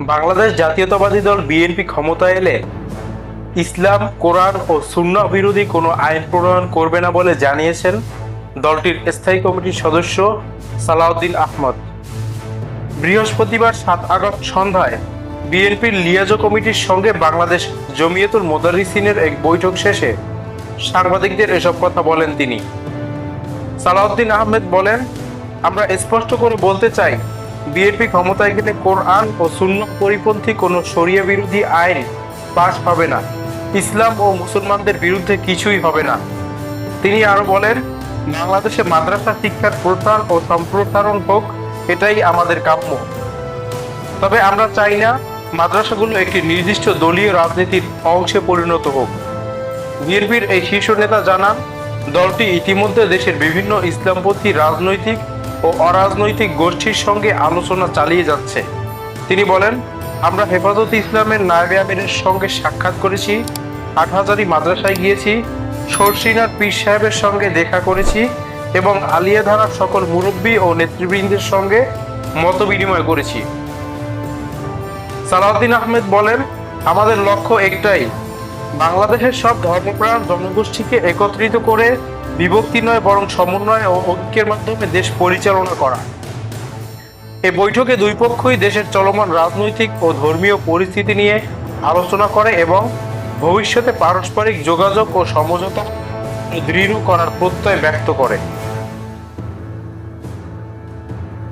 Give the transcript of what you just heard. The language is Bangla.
বাংলাদেশ জাতীয়তাবাদী দল বিএনপি ক্ষমতায় এলে ইসলাম, কোরআন ও সুন্না বিরোধী কোনো আইন প্রণয়ন করবে না বলে জানিয়েছেন দলটির স্থায়ী কমিটির সদস্য সালাউদ্দিন আহমদ। বৃহস্পতিবার সাত আগস্ট সন্ধ্যায় বিএনপির লিয়াজো কমিটির সঙ্গে বাংলাদেশ জমিয়তুল মোদারিসিনের এক বৈঠক শেষে সাংবাদিকদের এসব কথা বলেন তিনি। সালাউদ্দিন আহমেদ বলেন, আমরা স্পষ্ট করে বলতে চাই বিএনপি ক্ষমতায় গেলে কোরআন ও শূন্য পরিপন্থী কোনো শরিয়া বিরোধী আইন পাশ হবে না। ইসলাম ও মুসলমানদের বিরুদ্ধে কিছুই হবে না। তিনি আরও বলেন, বাংলাদেশে মাদ্রাসা শিক্ষার প্রসার ও সম্প্রসারণ হোক, এটাই আমাদের কাম্য। তবে আমরা চাই না মাদ্রাসাগুলো একটি নির্দিষ্ট দলীয় রাজনীতির অংশে পরিণত হোক। বিএনপির এই শীর্ষ নেতা জানান, দলটি ইতিমধ্যে দেশের বিভিন্ন ইসলামপন্থী রাজনৈতিক ও অরাজনৈতিক গোষ্ঠীর সঙ্গে আলোচনা চালিয়ে যাচ্ছে। তিনি বলেন, আমরা হেফাজত ইসলামের নায়বে আমিরের সঙ্গে সাক্ষাৎ করেছি হাটহাজারি মাদ্রাসায় গিয়েছি সরসিনার পীর সাহেবের সঙ্গে দেখা করেছি এবং আলিয়া আলিয়াধারার সকল মুরব্বী ও নেতৃবৃন্দের সঙ্গে মত বিনিময় করেছি। সালাউদ্দিন আহমেদ বলেন, আমাদের লক্ষ্য একটাই, বাংলাদেশের সব ধর্মপ্রাণ জনগোষ্ঠীকে একত্রিত করে বিভক্তি নয়, বরং সমন্বয় ও ঐক্যের মাধ্যমে দেশ পরিচালনা করা। এ বৈঠকে দুই পক্ষই দেশের চলমান রাজনৈতিক ও ধর্মীয় পরিস্থিতি নিয়ে আলোচনা করে এবং ভবিষ্যতে পারস্পরিক যোগাযোগ ও সমঝোতা দৃঢ় করার প্রত্যয় ব্যক্ত করে।